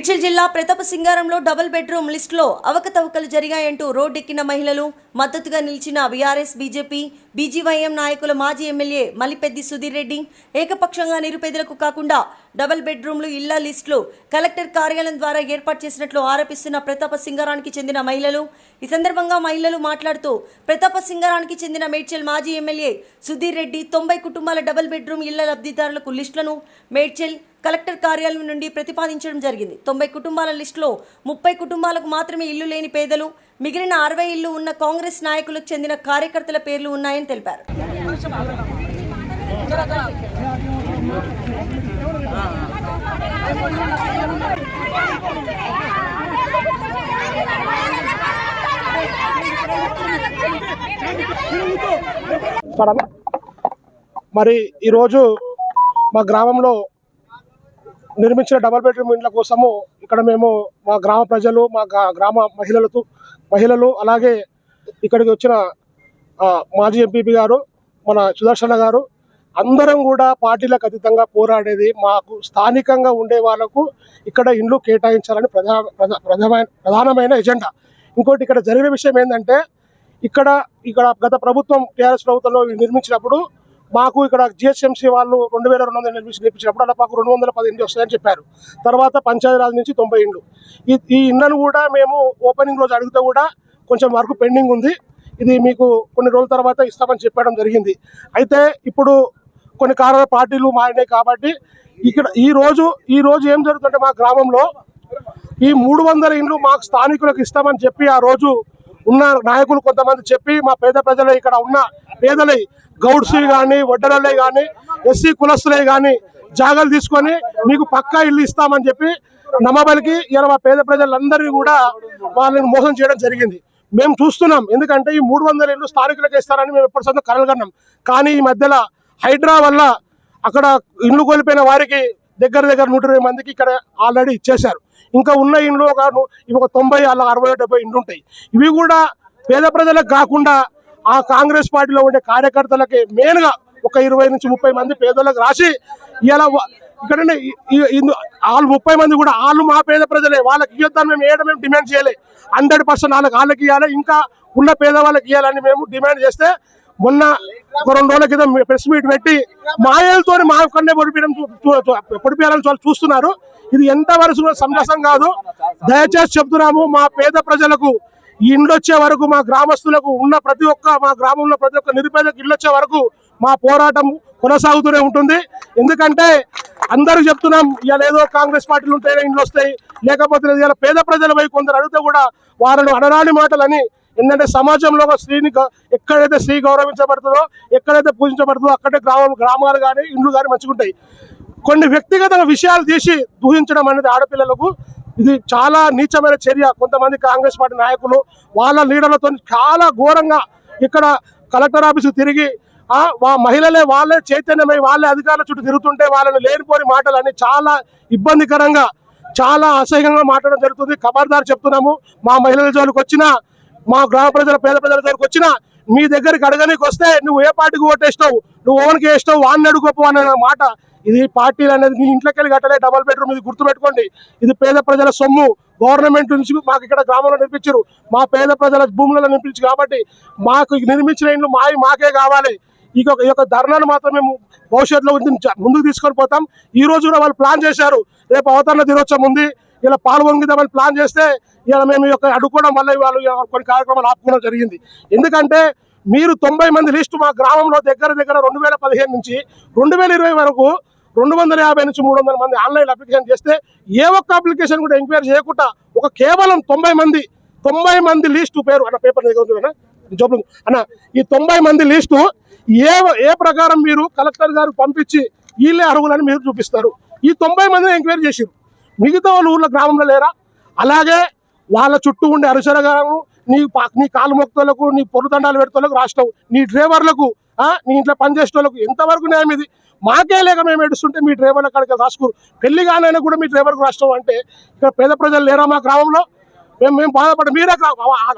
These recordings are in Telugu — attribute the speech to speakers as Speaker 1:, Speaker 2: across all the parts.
Speaker 1: మేడ్చల్ జిల్లా ప్రతాప సింగారంలో డబుల్ బెడ్రూమ్ లిస్టులో అవకతవకలు జరిగాయంటూ రోడ్డెక్కిన మహిళలు మద్దతుగా నిలిచిన బీఆర్ఎస్ బీజేపీ బీజీవైఎం నాయకుల మాజీ ఎమ్మెల్యే మలిపెద్ది సుధీర్ రెడ్డి ఏకపక్షంగా నిరుపేదలకు కాకుండా డబుల్ బెడ్రూమ్లు ఇళ్ళ లిస్టులు కలెక్టర్ కార్యాలయం ద్వారా ఏర్పాటు చేసినట్లు ఆరోపిస్తున్న ప్రతాప సింగారానికి చెందిన మహిళలు. ఈ సందర్భంగా మహిళలు మాట్లాడుతూ ప్రతాప సింగారానికి చెందిన మేడ్చల్ మాజీ ఎమ్మెల్యే సుధీర్ రెడ్డి తొంభై కుటుంబాల డబుల్ బెడ్రూమ్ ఇళ్ళ లబ్ధిదారులకు లిస్టులను మేడ్చల్ కలెక్టర్ కార్యాలయం నుండి ప్రతిపాదించడం జరిగింది. తొంభై కుటుంబాల లిస్టులో ముప్పై కుటుంబాలకు మాత్రమే ఇల్లు లేని పేదలు మిగిలిన అరవై ఇల్లు ఉన్న కాంగ్రెస్ నాయకులకు చెందిన కార్యకర్తల పేర్లు ఉన్నాయని తెలిపారు.
Speaker 2: మరి ఈరోజు మా గ్రామంలో నిర్మించిన డబల్ బెడ్రూమ్ ఇండ్ల కోసము ఇక్కడ మేము మా గ్రామ ప్రజలు మా గ్రామ మహిళలతో మహిళలు అలాగే ఇక్కడికి వచ్చిన మాజీ ఎంపీపీ గారు మన సుదర్శన గారు అందరం కూడా పార్టీలకు అతీతంగా పోరాడేది. మాకు స్థానికంగా ఉండే వాళ్ళకు ఇక్కడ ఇండ్లు కేటాయించాలని ప్రధాన ప్రధానమైన ప్రధానమైన ఎజెండా ఇంకోటి ఇక్కడ జరిగిన విషయం ఏంటంటే ఇక్కడ ఇక్కడ గత ప్రభుత్వం టీఆర్ఎస్ ప్రభుత్వంలో నిర్మించినప్పుడు మాకు ఇక్కడ జిహెచ్ఎంసీ వాళ్ళు రెండు వేల రెండు వందల నిర్మించి నిర్మించినప్పుడు అలా మాకు రెండు వందల పది వస్తాయని చెప్పారు. తర్వాత పంచాయతీరాజ్ నుంచి తొంభై ఇండ్లు. ఈ ఈ ఇండ్లను కూడా మేము ఓపెనింగ్ రోజు అడిగితే కూడా కొంచెం వర్క్ పెండింగ్ ఉంది. ఇది మీకు కొన్ని రోజుల తర్వాత ఇస్తామని చెప్పడం జరిగింది. అయితే ఇప్పుడు కొన్ని కారణాల పార్టీలు మారినాయి కాబట్టి ఇక్కడ ఈ రోజు ఈ రోజు ఏం జరుగుతుందంటే మా గ్రామంలో ఈ మూడు వందల ఇండ్లు మాకు స్థానికులకు ఇస్తామని చెప్పి ఆ రోజు ఉన్న నాయకులు కొంతమంది చెప్పి మా పేద ప్రజలు ఇక్కడ ఉన్న పేదలై గౌడ్స్వి కానీ వడ్డలలే కానీ ఎస్సీ కులస్తులే కానీ జాగాలు తీసుకొని మీకు పక్కా ఇల్లు ఇస్తామని చెప్పి నమ్మబలికి ఇలా మా పేద ప్రజలందరినీ కూడా వాళ్ళని మోసం చేయడం జరిగింది. మేము చూస్తున్నాం. ఎందుకంటే ఈ మూడు వందల ఇల్లు స్థానికులకు ఇస్తారని మేము ఎప్పటి సందో కలగన్నాం కానీ ఈ మధ్యలో హైడ్రా వల్ల అక్కడ ఇండ్లు కోల్పోయిన వారికి దగ్గర దగ్గర నూట ఇరవై మందికి ఇక్కడ ఆల్రెడీ ఇచ్చేశారు. ఇంకా ఉన్న ఇండ్లు ఒక ఇవి ఒక తొంభై అలా అరవై డెబ్బై ఇండ్లు ఉంటాయి ఇవి కూడా పేద ప్రజలకు కాకుండా ఆ కాంగ్రెస్ పార్టీలో ఉండే కార్యకర్తలకి మెయిన్గా ఒక ఇరవై నుంచి ముప్పై మంది పేదలకు రాసి ఇలా ఇక్కడ వాళ్ళు ముప్పై మంది కూడా వాళ్ళు మా పేద ప్రజలే వాళ్ళకి ఇవ్వద్దని మేము ఏడ మేము డిమాండ్ చేయలే. హండ్రెడ్ పర్సెంట్ వాళ్ళకి వాళ్ళకి ఇవ్వాలి ఇంకా ఉన్న పేదవాళ్ళకి ఇవ్వాలని మేము డిమాండ్ చేస్తే మొన్న ఒక రెండు రోజుల క్రితం ప్రెస్ మీట్ పెట్టి మాయలతో మా కన్నే పొడిపించడం పొడిపించాలని వాళ్ళు చూస్తున్నారు. ఇది ఎంత వరకు సంతసం కాదు. దయచేసి చెప్తున్నాము మా పేద ప్రజలకు ఇండ్లు వచ్చే వరకు మా గ్రామస్తులకు ఉన్న ప్రతి ఒక్క మా గ్రామంలో ప్రతి ఒక్క నిరుపేదకు ఇళ్ళొచ్చే వచ్చే వరకు మా పోరాటం కొనసాగుతూనే ఉంటుంది. ఎందుకంటే అందరూ చెప్తున్నాం ఇవాళ ఏదో కాంగ్రెస్ పార్టీలు ఉంటేనే ఇండ్లు వస్తాయి లేకపోతే ఇవాళ పేద ప్రజలపై కొందరు అడిగితే కూడా వారిని అడరాని మాటలని ఏంటంటే సమాజంలో ఒక స్త్రీని ఎక్కడైతే స్త్రీ గౌరవించబడుతుందో ఎక్కడైతే పూజించబడుతుందో అక్కడే గ్రామం గ్రామాలు కానీ ఇండ్లు కానీ మంచిగుంటాయి. కొన్ని వ్యక్తిగత విషయాలు తీసి దూహించడం అనేది ఆడపిల్లలకు ఇది చాలా నీచమైన చర్య. కొంతమంది కాంగ్రెస్ పార్టీ నాయకులు వాళ్ళ లీడర్లతో చాలా ఘోరంగా ఇక్కడ కలెక్టర్ ఆఫీసు తిరిగి వా మహిళలే వాళ్ళే చైతన్యమై వాళ్ళే అధికారుల చుట్టూ తిరుగుతుంటే వాళ్ళని లేనిపోని మాటలని చాలా ఇబ్బందికరంగా చాలా అసహ్యంగా మాట్లాడడం జరుగుతుంది. ఖబర్దారు చెప్తున్నాము. మా మహిళల జోలికి వచ్చినా మా గ్రామ ప్రజల పేద ప్రజల దగ్గరికి వచ్చిన మీ దగ్గరికి అడగనీకి వస్తే నువ్వు ఏ పార్టీకి ఓటేస్తావు నువ్వు ఓన్కి వేసినావు వాడిని అడుగుపో అనే మాట. ఇది పార్టీలు అనేది మీ ఇంట్లోకి వెళ్ళి కట్టలే డబల్ బెడ్రూమ్ ఇది గుర్తుపెట్టుకోండి. ఇది పేద ప్రజల సొమ్ము. గవర్నమెంట్ నుంచి మాకు ఇక్కడ గ్రామంలో నిర్మించారు. మా పేద ప్రజల భూములలో నిర్మించు కాబట్టి మాకు నిర్మించిన ఇండ్లు మావి మాకే కావాలి. ఈ యొక్క- ఈ యొక్క ధర్నాను మాత్రం మేము భవిష్యత్తులో ముందుకు తీసుకొని పోతాం. ఈ రోజు కూడా వాళ్ళు ప్లాన్ చేశారు. రేపు అవతరణ దినోత్సవం ఉంది. ఇలా పాల్గొంగిదామని ప్లాన్ చేస్తే ఇలా మేము ఈ యొక్క అడుగుకోవడం వల్ల వాళ్ళు కొన్ని కార్యక్రమాలు ఆపుకోవడం జరిగింది. ఎందుకంటే మీరు తొంభై మంది లిస్టు మా గ్రామంలో దగ్గర దగ్గర రెండు వేల పదిహేను నుంచి రెండు వేల ఇరవై వరకు రెండు వందల యాభై నుంచి మూడు వందల మంది ఆన్లైన్ అప్లికేషన్ చేస్తే ఏ ఒక్క అప్లికేషన్ కూడా ఎంక్వైరీ చేయకుండా ఒక కేవలం తొంభై మంది తొంభై మంది లిస్టు పేరు అన్న పేపర్ దగ్గర అన్న ఈ తొంభై మంది లిస్టు ఏ ఏ ప్రకారం మీరు కలెక్టర్ గారు పంపించి వీళ్ళే అర్హులని మీరు చూపిస్తారు. ఈ తొంభై మందిని ఎంక్వైరీ చేసిరు మిగతా వాళ్ళు ఊర్లో గ్రామంలో లేరా? అలాగే వాళ్ళ చుట్టూ ఉండే అనుసరగాను నీ నీ కాలు మొక్కలకు నీ పొరుదండాలు పెడతలకు రాష్ట్రవు నీ డ్రైవర్లకు నీ ఇంట్లో పనిచేసే వాళ్ళకు ఎంతవరకు న్యాయం ఇది? మాకే లేక మేము ఏడుస్తుంటే మీ డ్రైవర్ల కాడికి రాసుకోరు. పెళ్ళి కానైనా కూడా మీ డ్రైవర్కు రాష్ట్రం అంటే ఇక్కడ పేద ప్రజలు లేరా మా గ్రామంలో? మేము మేము బాధపడ మీరే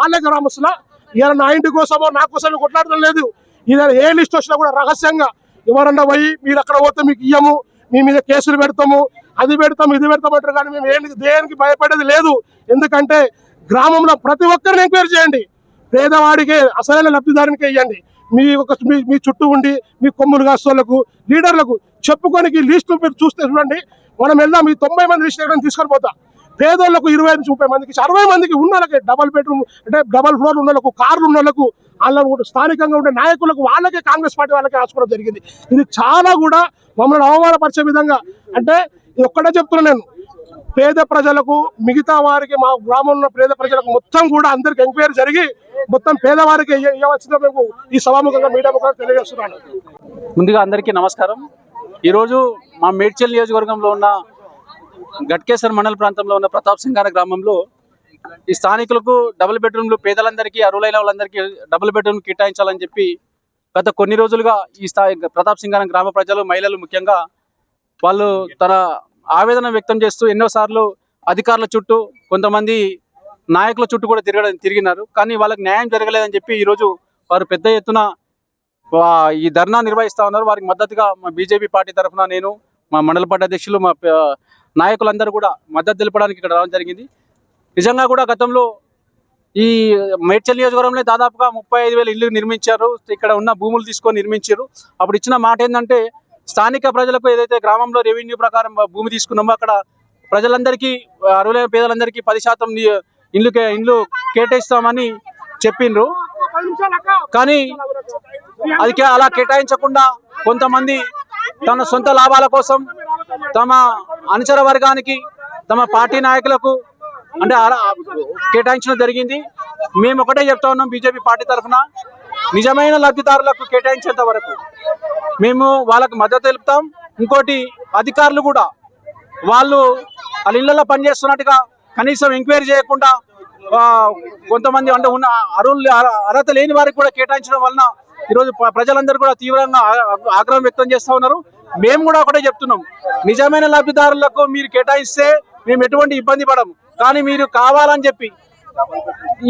Speaker 2: వాళ్ళే గ్రామస్తుల? ఇలా నా ఇంటి కోసమో నా కోసమో కొట్లాడడం లేదు. ఇది ఏ లిస్ట్ వచ్చినా కూడా రహస్యంగా ఎవరన్నా పోయి మీరు అక్కడ పోతే మీకు ఇయ్యము మీ మీద కేసులు పెడతాము అది పెడతాం ఇది పెడతాం అంటారు కానీ మేము ఏంటి దేనికి భయపడేది లేదు. ఎందుకంటే గ్రామంలో ప్రతి ఒక్కరిని ఎంక్వైరీ చేయండి. పేదవాడికి అసలైన లబ్ధిదారునికే ఇవ్వండి మీ ఒక మీ మీ చుట్టూ ఉండి మీ కొమ్ములు కాస్తోళ్ళకు లీడర్లకు చెప్పుకోనికి లిస్టు మీరు చూస్తే చూడండి. మనం వెళ్దాం ఈ తొంభై మంది లిస్ట్ ఎక్కడ తీసుకొని పోతా. పేదోళ్ళకు ఇరవై నుంచి ముప్పై మందికి అరవై మందికి ఉన్న వాళ్ళకి డబల్ బెడ్రూమ్ అంటే డబల్ ఫ్లోర్ ఉన్న కార్లు ఉన్న వాళ్ళకు వాళ్ళ స్థానికంగా ఉండే నాయకులకు వాళ్ళకే కాంగ్రెస్ పార్టీ వాళ్ళకే రాసుకోవడం జరిగింది. ఇది చాలా కూడా మమ్మల్ని అవమానపరిచే విధంగా అంటే ఇది ఒక్కటే చెప్తున్నా నేను. పేద ప్రజలకు మిగతా వారికి మా గ్రామంలో పేద ప్రజలకు మొత్తం కూడా అందరికి ఎంక్వైరీ జరిగి మొత్తం పేదవారికి ఇవ్వచ్చిందో మేము ఈ సభాముఖంగా మీడియా ముఖంగా తెలియజేస్తున్నాను.
Speaker 3: ముందుగా అందరికీ నమస్కారం. ఈరోజు మా మేడ్చల్ నియోజకవర్గంలో ఉన్న గట్కేశ్వర్ మండల ప్రాంతంలో ఉన్న ప్రతాప్ సింగార గ్రామంలో ఈ స్థానికులకు డబుల్ బెడ్రూమ్లు పేదలందరికీ అరువులైన వాళ్ళందరికీ డబుల్ బెడ్రూమ్ కేటాయించాలని చెప్పి గత కొన్ని రోజులుగా ఈ స్థాయి ప్రతాప్ సింగారం గ్రామ ప్రజలు మహిళలు ముఖ్యంగా వాళ్ళు తన ఆవేదన వ్యక్తం చేస్తూ ఎన్నోసార్లు అధికారుల చుట్టూ కొంతమంది నాయకుల చుట్టూ కూడా తిరగడం తిరిగినారు. కానీ వాళ్ళకి న్యాయం జరగలేదని చెప్పి ఈరోజు వారు పెద్ద ఎత్తున ఈ ధర్నా నిర్వహిస్తా ఉన్నారు. వారికి మద్దతుగా మా బీజేపీ పార్టీ తరఫున నేను మా మండల పార్టీ అధ్యక్షులు మా నాయకులందరూ కూడా మద్దతు తెలపడానికి ఇక్కడ రావడం జరిగింది. నిజంగా కూడా గతంలో ఈ మేడ్చల్ నియోజకవర్గంలో దాదాపుగా ముప్పై ఐదు వేల ఇల్లు నిర్మించారు. ఇక్కడ ఉన్న భూములు తీసుకొని నిర్మించారు. అప్పుడు ఇచ్చిన మాట ఏంటంటే స్థానిక ప్రజలకు ఏదైతే గ్రామంలో రెవెన్యూ ప్రకారం భూమి తీసుకున్నామో అక్కడ ప్రజలందరికీ అర్హులైన పేదలందరికీ పది శాతం ఇండ్లు ఇండ్లు కేటాయిస్తామని చెప్పిండ్రు. కానీ అది అలా కేటాయించకుండా కొంతమంది తన సొంత లాభాల కోసం తమ అనుచర వర్గానికి తమ పార్టీ నాయకులకు అంటే అలా కేటాయించడం జరిగింది. మేము ఒకటే చెప్తా ఉన్నాం బీజేపీ పార్టీ తరఫున నిజమైన లబ్ధిదారులకు కేటాయించేంత వరకు మేము వాళ్ళకు మద్దతు తెలుపుతాం. ఇంకోటి అధికారులు కూడా వాళ్ళు వాళ్ళ ఇళ్ళలో పనిచేస్తున్నట్టుగా కనీసం ఎంక్వైరీ చేయకుండా కొంతమంది అంటే ఉన్న అర్హులు అర్హత లేని వారికి కూడా కేటాయించడం వలన ఈరోజు ప్ర- ప్రజలందరూ కూడా తీవ్రంగా ఆగ్రహం వ్యక్తం చేస్తూ ఉన్నారు. మేము కూడా ఒకటే చెప్తున్నాం. నిజమైన లబ్ధిదారులకు మీరు కేటాయిస్తే మేము ఎటువంటి ఇబ్బంది పడము. కానీ మీరు కావాలని చెప్పి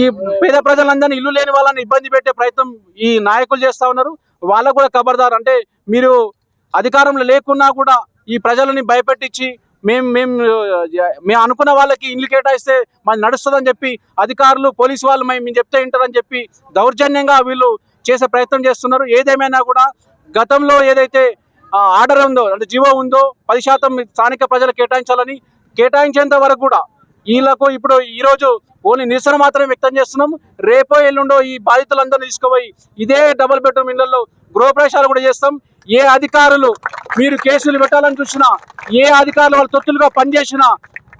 Speaker 3: ఈ పేద ప్రజలందరినీ ఇల్లు లేని వాళ్ళని ఇబ్బంది పెట్టే ప్రయత్నం ఈ నాయకులు చేస్తా ఉన్నారు. వాళ్ళకు కూడా ఖబర్దారు అంటే మీరు అధికారంలో లేకున్నా కూడా ఈ ప్రజలని భయపెట్టించి మేము మేము మేము అనుకున్న వాళ్ళకి ఇల్లు కేటాయిస్తే మాది నడుస్తుందని చెప్పి అధికారులు పోలీసు వాళ్ళు మేము మేము చెప్తే వింటారని చెప్పి దౌర్జన్యంగా వీళ్ళు చేసే ప్రయత్నం చేస్తున్నారు. ఏదేమైనా కూడా గతంలో ఏదైతే ఆర్డర్ ఉందో అంటే జీవో ఉందో పది శాతం స్థానిక ప్రజలు కేటాయించాలని కేటాయించేంత వరకు కూడా వీళ్ళకు ఇప్పుడు ఈరోజు ఓన్లీ నిరసన మాత్రమే వ్యక్తం చేస్తున్నాం. రేపో ఎల్లుండో ఈ బాధితులందరూ తీసుకుపోయి ఇదే డబుల్ బెడ్రూమ్ ఇళ్ళలో గృహప్రవేశాలు కూడా చేస్తాం. ఏ అధికారులు మీరు కేసులు పెట్టాలని చూసినా ఏ అధికారులు వాళ్ళ తొత్తులుగా పనిచేసినా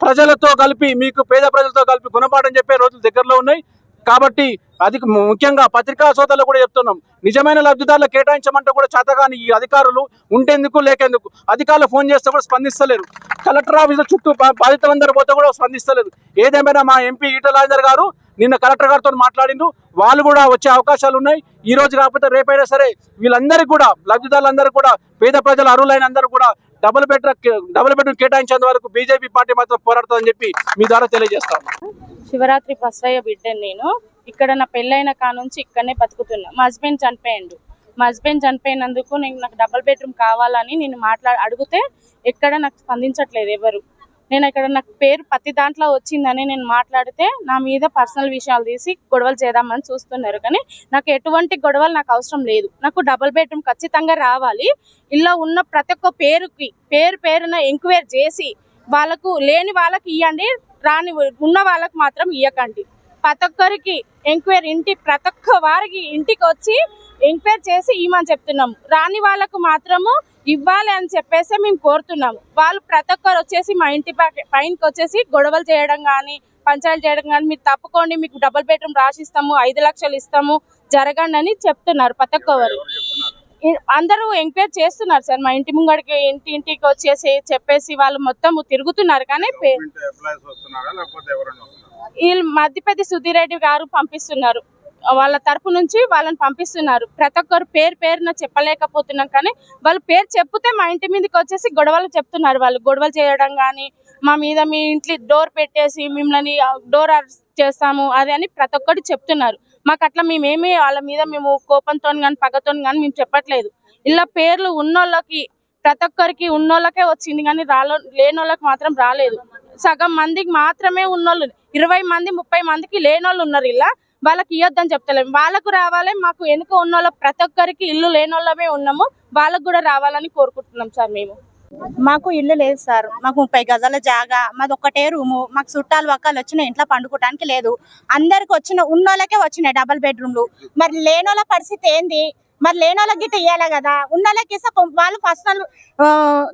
Speaker 3: ప్రజలతో కలిపి మీకు పేద ప్రజలతో కలిపి గుణపాఠం చెప్పే రోజులు దగ్గరలో ఉన్నాయి. కాబట్టి అది ముఖ్యంగా పత్రికా సోదరులు కూడా చెప్తున్నాం. నిజమైన లబ్ధిదారులు కేటాయించమంటే కూడా చేతగాని ఈ అధికారులు ఉంటేందుకు లేకేందుకు? అధికారులు ఫోన్ చేస్తే కూడా స్పందిస్తలేరు. కలెక్టర్ ఆఫీసుల చుట్టూ బాధితులందరూ పోతే కూడా స్పందిస్తలేదు ఏదేమైనా మా ఎంపీ ఈటలాంజర్ గారు నిన్న కలెక్టర్ గారితో మాట్లాడిండు. వాళ్ళు కూడా వచ్చే అవకాశాలు ఉన్నాయి. ఈ రోజు కాకపోతే రేపైనా సరే వీళ్ళందరికీ కూడా లబ్ధిదారులందరూ కూడా పేద ప్రజల అర్హులైన అందరూ కూడా డబుల్ బెడ్ డబుల్ బెడ్రూమ్ కేటాయించేంత వరకు బీజేపీ పార్టీ మాత్రం పోరాడుతుందని చెప్పి మీ ద్వారా తెలియజేస్తాను
Speaker 4: శివరాత్రి బసయ్య బిడ్డను నేను. ఇక్కడ నా పెళ్ళైన కానుంచి ఇక్కడనే బతుకుతున్నా. మా హస్బెండ్ చనిపోయిండు. మా హస్బెండ్ చనిపోయినందుకు నేను నాకు డబుల్ బెడ్రూమ్ కావాలని నేను మాట్లా అడిగితే ఎక్కడ నాకు స్పందించట్లేదు ఎవరు. నేను ఇక్కడ నాకు పేరు ప్రతి దాంట్లో వచ్చిందని నేను మాట్లాడితే నా మీద పర్సనల్ విషయాలు తీసి గొడవలు చేద్దామని చూస్తున్నారు. కానీ నాకు ఎటువంటి గొడవలు నాకు అవసరం లేదు. నాకు డబుల్ బెడ్రూమ్ ఖచ్చితంగా రావాలి. ఇలా ఉన్న ప్రతి ఒక్క పేరుకి పేరు పేరున ఎంక్వైరీ చేసి వాళ్ళకు లేని వాళ్ళకి ఇవ్వండి రాని ఉన్న వాళ్ళకు మాత్రం ఇవ్వకండి ప్రతి ఒక్కరికి ఎంక్వైరీ ఇంటి ప్రతి ఒక్క వారికి ఇంటికి వచ్చి ఎంక్వైరీ చేసి ఇవ్వమని చెప్తున్నాము రాని వాళ్ళకు మాత్రము ఇవ్వాలి అని చెప్పేసి మేము కోరుతున్నాము. వాళ్ళు ప్రతి ఒక్కరు వచ్చేసి మా ఇంటి పక్క- పైనకి వచ్చేసి గొడవలు చేయడం కానీ పంచాయతీలు చేయడం కానీ మీరు తప్పుకోండి మీకు డబుల్ బెడ్రూమ్ రాసిస్తాము ఐదు లక్షలు ఇస్తాము జరగండి అని చెప్తున్నారు ప్రతి ఒక్కరు అందరూ ఎంక్వైరీ చేస్తున్నారు సార్. మా ఇంటి ముంగడికి ఇంటి ఇంటికి వచ్చేసి చెప్పేసి వాళ్ళు మొత్తం తిరుగుతున్నారు కానీ వీళ్ళు మధ్యపెద్ది సుధీర్ రెడ్డి గారు పంపిస్తున్నారు. వాళ్ళ తరపు నుంచి వాళ్ళని పంపిస్తున్నారు. ప్రతి ఒక్కరు పేరు పేరున చెప్పలేకపోతున్నాం కానీ వాళ్ళు పేరు చెప్తే మా ఇంటి మీదకి వచ్చేసి గొడవలు చెప్తున్నారు వాళ్ళు. గొడవలు చేయడం కానీ మా మీద మీ ఇంట్లో డోర్ పెట్టేసి మిమ్మల్ని డోర్ చేస్తాము అది అని ప్రతి ఒక్కటి చెప్తున్నారు. మాకు అట్లా మేమేమి వాళ్ళ మీద మేము కోపంతో కానీ పగతో కానీ మేము చెప్పట్లేదు. ఇలా పేర్లు ఉన్నోళ్ళకి ప్రతి ఒక్కరికి ఉన్నోళ్ళకే వచ్చింది కానీ రాలో లేనోళ్ళకి మాత్రం రాలేదు. సగం మందికి మాత్రమే ఉన్నోళ్ళు ఇరవై మంది ముప్పై మందికి లేనోళ్ళు ఉన్నారు ఇలా. వాళ్ళకి ఇవ్వద్దని చెప్తలేము వాళ్ళకు రావాలి మాకు వెనుక ఉన్నోళ్ళ ప్రతి ఒక్కరికి ఇల్లు లేనోళ్ళమే ఉన్నాము. వాళ్ళకు కూడా రావాలని కోరుకుంటున్నాం సార్ మేము.
Speaker 5: మాకు ఇల్లు లేదు సార్. మాకు ముప్పై గజాల జాగా మాది ఒక్కటే రూము మాకు చుట్టాలు వక్కలు వచ్చినాయి ఇంట్లో పండుకోవడానికి లేదు. అందరికి వచ్చిన ఉన్నోళ్ళకే వచ్చినాయి డబల్ బెడ్రూమ్లు మరి లేనోళ్ళ పరిస్థితి ఏంది? మరి లేనోళ్ళకి గిట్ట ఇవ్వాలి కదా. ఉన్నోళ్ళకి ఇస్తే వాళ్ళు ఫస్ట్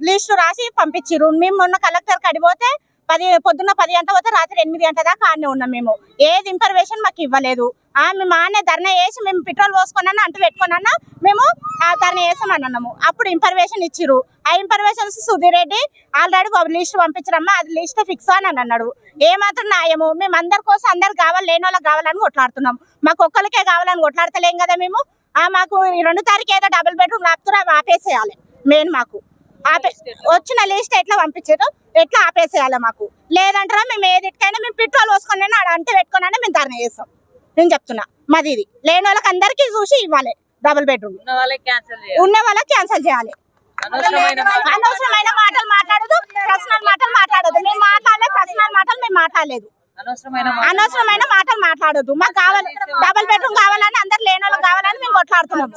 Speaker 5: లిస్టు రాసి పంపించిర్రు. మేము మొన్న కలెక్టర్ కడిపోతే పది పొద్దున్న పది గంట పోతే రాత్రి ఎనిమిది గంట దాకా ఆడనే ఉన్నాం మేము. ఏది ఇన్ఫర్మేషన్ మాకు ఇవ్వలేదు. ఆ మేము ఆనే ధర్నా వేసి మేము పెట్రోల్ పోసుకున్నా అంటు పెట్టుకున్నా మేము ఆ ధర్నా వేసామని అన్నాము. అప్పుడు ఇన్ఫర్మేషన్ ఇచ్చిరు ఆ information Sudheer Reddy already list పంపించరమ్మా అది లిస్ట్ ఫిక్స్ అని అన్నాడు. ఏమాత్రం న్యాయము? మేము అందరి కోసం అందరు కావాలి లేని వాళ్ళకి కావాలని కొట్లాడుతున్నాం. మాకు ఒక్కరికే కావాలని కొట్లాడతలేం కదా మేము? ఆ మాకు రెండు తారీఖు ఏదో డబుల్ బెడ్రూమ్ లాపుతున్నా ఆపేసేయాలి. మెయిన్ మాకు. ఆపే వచ్చిన లిస్ట్ ఎట్లా పంపించారు? ఎట్లా ఆపేసేయాలి మాకు? లేదంటారా మేము ఏదిటికైనా మేము పెట్రోల్ పోసుకొని ఆడ అంటే పెట్టుకున్నా మేము ధర్నా చేస్తాం. నేను చెప్తున్నా మాది ఇది. లేని వాళ్ళకి అందరికీ చూసి ఇవ్వాలి డబుల్ బెడ్రూమ్
Speaker 6: ఉన్న వాళ్ళకి క్యాన్సిల్ చేయాలి.
Speaker 5: అనవసరమైన మాటలు మాట్లాడదు పర్సనల్ మాటలు మాట్లాడదు. మేము మాట్లాడలేదు పర్సనల్ మాటలు మేము మాట్లాడలేదు.
Speaker 6: అనవసరమైన మాటలు
Speaker 5: అనవసరమైన మాటలు మాట్లాడొద్దు. మాకు కావాలి డబుల్ బెడ్రూమ్ కావాలని అందరు లేని వాళ్ళకి కావాలని మేము కొట్లాడుతున్నాం.